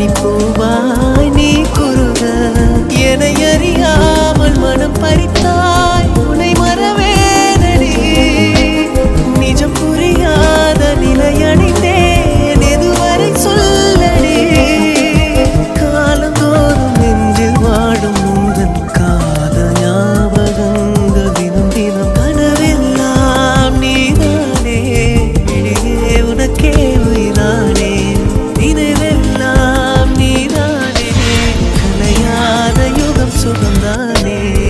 மணிப்பூவாய் நீ குருக என அறியாமல் மனம் பறித்தாய். जाने